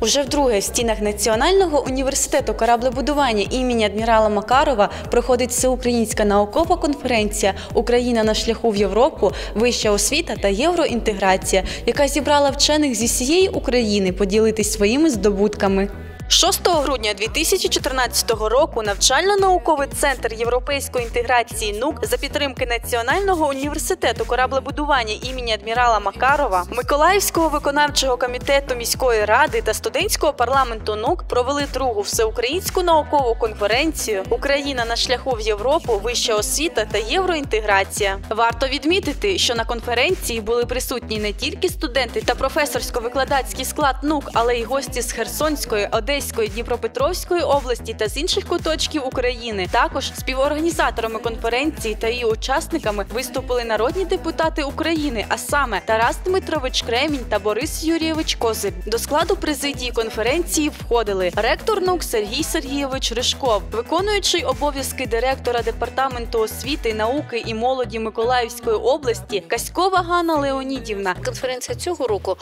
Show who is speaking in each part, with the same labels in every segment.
Speaker 1: Уже вдруге в стінах Національного університету кораблебудування імені адмірала Макарова проходить всеукраїнська наукова конференція Україна на шляху в Європу, вища освіта та євроінтеграція, яка зібрала вчених зі всієї України поділитись своїми здобутками. 6 грудня 2014 року навчально-науковий центр європейської інтеграції НУК за підтримки Національного університету кораблебудування імені адмірала Макарова, Миколаївського виконавчого комітету міської ради та студентського парламенту НУК провели другу всеукраїнську наукову конференцію Україна на шляху в Європу, вища освіта та євроінтеграція. Варто відмітити, що на конференції були присутні не тільки студенти та професорсько-викладацький склад НУК, але й гості з Херсонської, Одеської, Дніпропетровської області та з інших куточків України. Також співорганізаторами конференції та її учасниками виступили народні депутати України, а саме Тарас Дмитрович Кремінь та Борис Юрійович Козир. До складу президії конференції входили ректор НУК Сергій Сергійович Ришков, виконуючий обов'язки директора департаменту освіти, науки і молоді Миколаївської області Каськова Ганна Леонідівна,
Speaker 2: Конференція цього року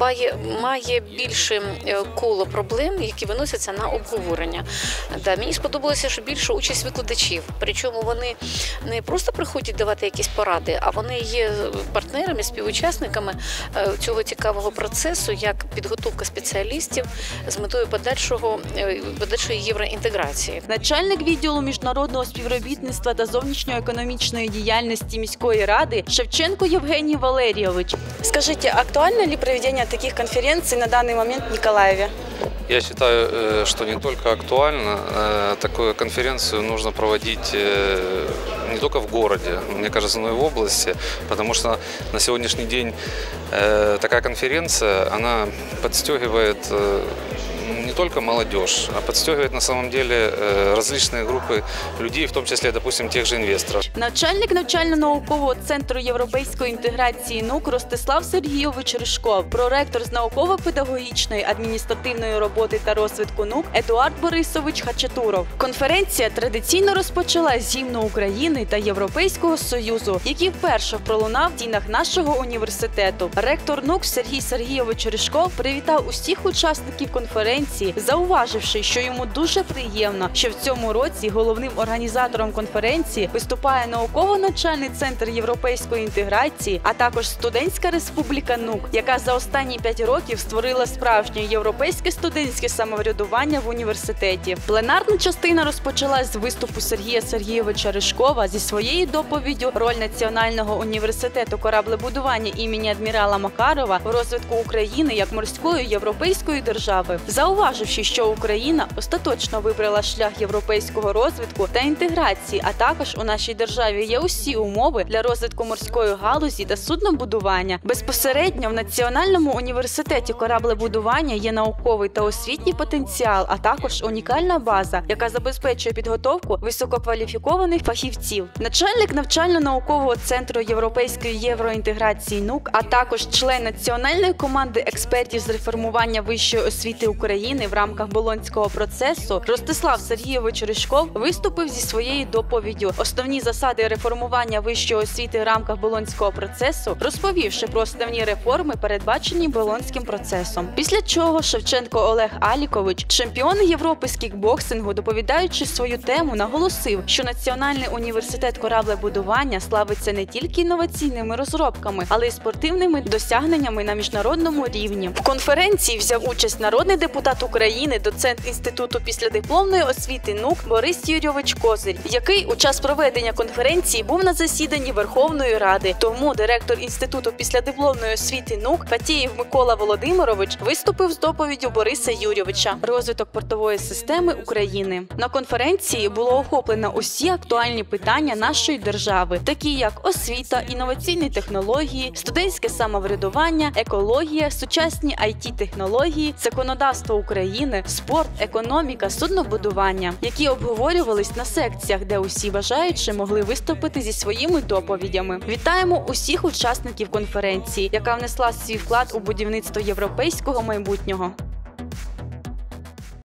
Speaker 2: має, має більше е, коло проблем, які виносяться на обговорення. Да, мені сподобалося, що більше участь викладачів. Причому вони не просто приходять давати якісь поради, а вони є партнерами, співучасниками е, цього цікавого процесу, як підготовка спеціалістів з метою подальшого е, подальшої євроінтеграції.
Speaker 1: начальник відділу міжнародного співробітництва та зовнішньоекономічної діяльності міської ради Шевченко Євгеній Валерійович. Скажіть, актуально ли проведення таких конференцій на даний момент в Ніколаєві?
Speaker 3: Я считаю, э, что не только актуально, э, такую конференцию нужно проводить э, не только в городе, мне кажется, но и в области, потому что на сегодняшний день э, такая конференция, она подстегивает э, не только молодежь, а подстегивает на самом деле э, различные группы людей, в том числе, допустим, тех же инвесторов.
Speaker 1: Начальник навчально-наукового центру європейської інтеграції НУК Ростислав Сергійович Ришков, проректор з науково-педагогічної адміністративної роботи та розвитку НУК Едуард Борисович Хачатуров. Конференція традиційно розпочала з гімну України та Європейського союзу, який вперше пролунав в стінах нашого університету. Ректор НУК Сергій Сергійович Ришков привітав усіх учасників конференції, зауваживши, що йому дуже приємно, що в цьому році головним організатором конференції виступає науково-навчальний центр європейської інтеграції, а також студентська республіка НУК, яка за останні п'ять років створила справжнє європейське студентське самоврядування в університеті. Пленарна частина розпочалась з виступу Сергія Сергійовича Ришкова зі своєю доповіддю роль Національного університету кораблебудування імені адмірала Макарова в розвитку України як морської європейської держави, зауваживши, що Україна остаточно вибрала шлях європейського розвитку та інтеграції, а також у нашій державі є усі умови для розвитку морської галузі та суднобудування. Безпосередньо в Національному університеті кораблебудування є науковий та освітній потенціал, а також унікальна база, яка забезпечує підготовку висококваліфікованих фахівців. Начальник навчально-наукового центру європейської євроінтеграції НУК, а також член національної команди експертів з реформування вищої освіти України в рамках болонського процесу Ростислав Сергійович Ришков виступив зі своєю доповіддю основні засади реформування вищої освіти в рамках болонського процесу, розповівши про основні реформи, передбачені болонським процесом. Після чого Шевченко Олег Алікович, чемпіон Європи з кікбоксингу, доповідаючи свою тему, наголосив, що Національний університет кораблебудування славиться не тільки інноваційними розробками, але й спортивними досягненнями на міжнародному рівні. В конференції взяв участь народний депутат України, доцент інституту післядипломної освіти НУК Борис Юрійович Козир, який у час проведення конференції був на засіданні Верховної Ради. Тому директор інституту післядипломної освіти НУК Патієв Микола Володимирович виступив з доповіддю Бориса Юрійовича розвиток портової системи України. На конференції було охоплено усі актуальні питання нашої держави, такі як освіта, інноваційні технології, студентське самоврядування, екологія, сучасні it технології, законодавство України, спорт, економіка, суднобудування, які обговорювались на секціях, де усі бажаючі могли виступити зі своїми доповідями. Вітаємо усіх учасників конференції, яка внесла свій вклад у будівництво європейського майбутнього.